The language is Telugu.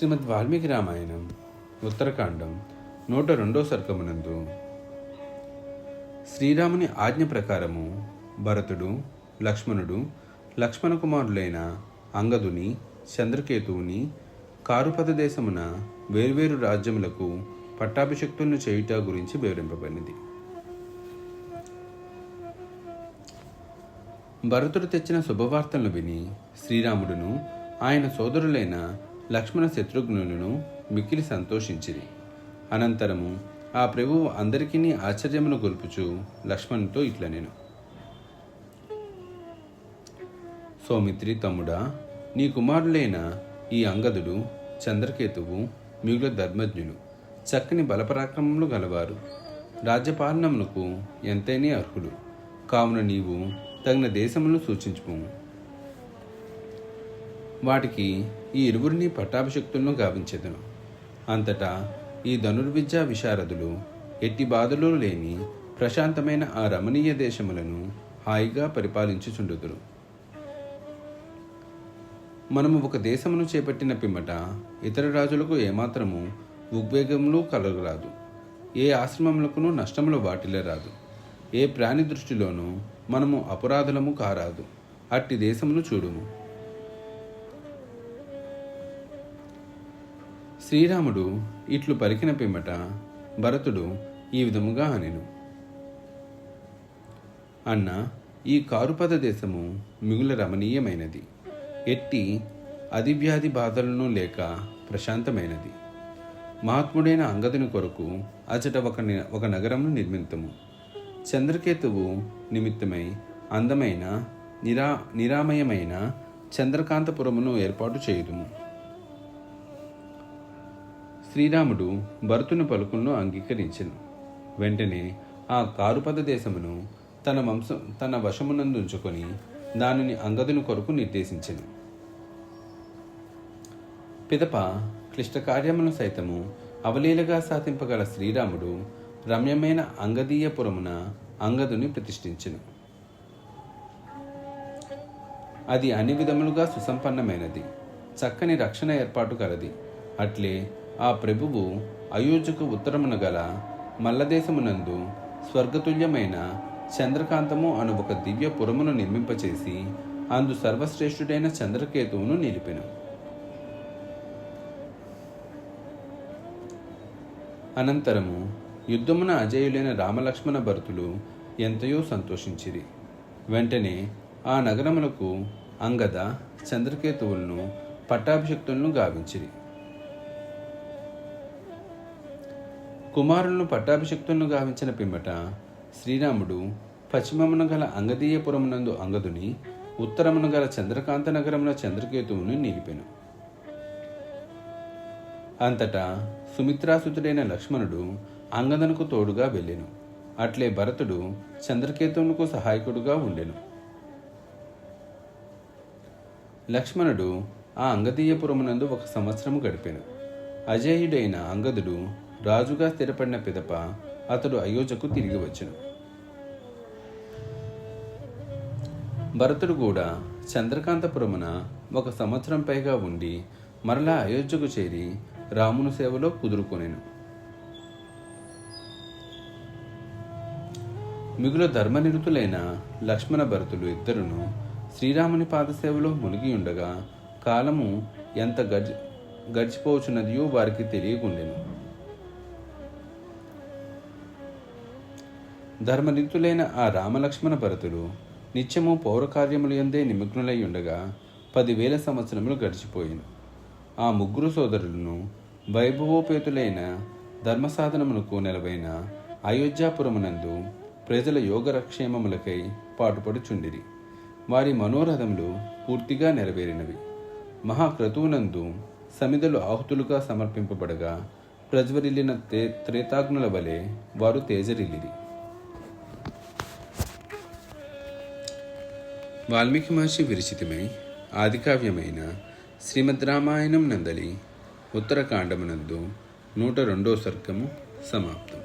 శ్రీమద్ వాల్మీకి రామాయణం ఉత్తరకాండం నూట రెండో సర్గమునందు. శ్రీరాముని ఆజ్ఞ ప్రకారము భరతుడు లక్ష్మణుడు లక్ష్మణ కుమారులైన అంగదుని చంద్రకేతువుని కారుపద దేశమున వేర్వేరు రాజ్యములకు పట్టాభిషక్తులను చేయుట గురించి వివరింపబడినది. భరతుడు తెచ్చిన శుభవార్తలను విని శ్రీరాముడును ఆయన సోదరులైన లక్ష్మణ శత్రుఘ్నులను మిక్కిలి సంతోషించిరి. అనంతరము ఆ ప్రభువు అందరికీ ఆశ్చర్యమును గొల్పుచు లక్ష్మణుతో ఇట్లా నేను సౌమిత్రి తమ్ముడా నీ కుమారులైన ఈ అంగదుడు చంద్రకేతువు మిగుల ధర్మజ్ఞులు. చక్కని బలపరాక్రమములు గలవారు. రాజ్యపాలనమునకు ఎంతైనా అర్హులు. కావున నీవు తగిన దేశమును సూచించుము. వాటికి ఈ ఇరువురిని పట్టాభిషక్తులను గావించెదను. అంతటా ఈ ధనుర్విద్యా విశారదులు ఎట్టి బాధలు లేని ప్రశాంతమైన ఆ రమణీయ దేశములను హాయిగా పరిపాలించుచుండుదురు. మనము ఒక దేశమును చేపట్టిన పిమ్మట ఇతర రాజులకు ఏమాత్రము ఉద్వేగములు కలగరాదు. ఏ ఆశ్రమములకును నష్టములు వాటిల్లరాదు. ఏ ప్రాణి దృష్టిలోనూ మనము అపరాధులము కారాదు. అట్టి దేశమును చూడుము. శ్రీరాముడు ఇట్లు పలికిన పిమ్మట భరతుడు ఈ విధముగా అనెను. అన్న ఈ కారుపద దేశము మిగుల రమణీయమైనది. ఎట్టి అదివ్యాధి బాధలను లేక ప్రశాంతమైనది. మహాత్ముడైన అంగదుని కొరకు అచట ఒక ఒక నగరమును నిర్మితము. చంద్రకేతువు నిమిత్తమై అందమైన నిరా నిరామయమైన చంద్రకాంతపురమును ఏర్పాటు చేయుదుము. శ్రీరాముడు భరతుని పలుకులను అంగీకరించను. వెంటనే ఆ కారుపద దేశమును తన వంశం తన వశమునందుంచుకొని దానిని అంగదుని కొరకు నిర్దేశించను. పిదప క్లిష్ట కార్యమును సైతము అవలీలగా సాధింపగల శ్రీరాముడు రమ్యమైన అంగదీయపురమున అంగదుని ప్రతిష్ఠించెను. అది అన్ని విధములుగా సుసంపన్నమైనది. చక్కని రక్షణ ఏర్పాటు కలది అట్లే ఆ ప్రభువు అయోధ్యకు ఉత్తరమున గల మల్లదేశమునందు స్వర్గతుల్యమైన చంద్రకాంతము అను ఒక దివ్య పురమును నిర్మింపచేసి అందు సర్వశ్రేష్ఠుడైన చంద్రకేతువును నిలిపెను. అనంతరము యుద్ధమున అజేయులైన రామలక్ష్మణ భరతులు ఎంతయో సంతోషించిరి. వెంటనే ఆ నగరములకు అంగద చంద్రకేతువులను పట్టాభిషక్తులను గావించిరి. కుమారులను పట్టాభిషక్తులను గావించిన పిమ్మట శ్రీరాముడు పశ్చిమమున గల అంగదీయపురమునందు అంగదుని ఉత్తరమున గల చంద్రకాంత నగరమున చంద్రకేతువును నిలిపెను. అంతటా సుమిత్రాసుతుడైన లక్ష్మణుడు అంగదనకు తోడుగా వెళ్ళెను. అట్లే భరతుడు చంద్రకేతువునకు సహాయకుడుగా ఉండెను. లక్ష్మణుడు ఆ అంగదీయపురమునందు ఒక సంవత్సరము గడిపెను. అజేయుడైన అంగదుడు రాజుగా స్థిరపడిన పిదప అతడు అయోధ్యకు తిరిగి వచ్చును. భరతుడు కూడా చంద్రకాంతపురమున ఒక సంవత్సరం పైగా ఉండి మరలా అయోధ్యకు చేరి రాముని సేవలో కుదురుకొనెను. మిగుల ధర్మనిరుతులైన లక్ష్మణ భరతులు ఇద్దరును శ్రీరాముని పాదసేవలో మునిగి ఉండగా కాలము ఎంత గడిచి గడిచిపోవచ్చున్నదియో వారికి తెలియకుండెను. ధర్మనితులైన ఆ రామలక్ష్మణ భరతులు నిత్యము పౌరకార్యములు ఎందే నిమగ్నులై ఉండగా పదివేల సంవత్సరములు గడిచిపోయింది ఆ ముగ్గురు సోదరులను వైభవోపేతులైన ధర్మసాధనమునకు నెలవైన అయోధ్యాపురమునందు ప్రజల యోగరక్షేమములకై పాటుపడుచుండిరి. వారి మనోరథములు పూర్తిగా నెరవేరినవి. మహాక్రతువునందు సమిదలు ఆహుతులుగా సమర్పింపబడగా ప్రజ్వరిల్లిన తే త్రేతాగ్నుల వలె వారు తేజరిల్లిరి. వాల్మీకి మహర్షి విరచితమై ఆదికావ్యమైన శ్రీమద్ రామాయణం నందలి ఉత్తరకాండమునందు నూట రెండో సర్గము సమాప్తం.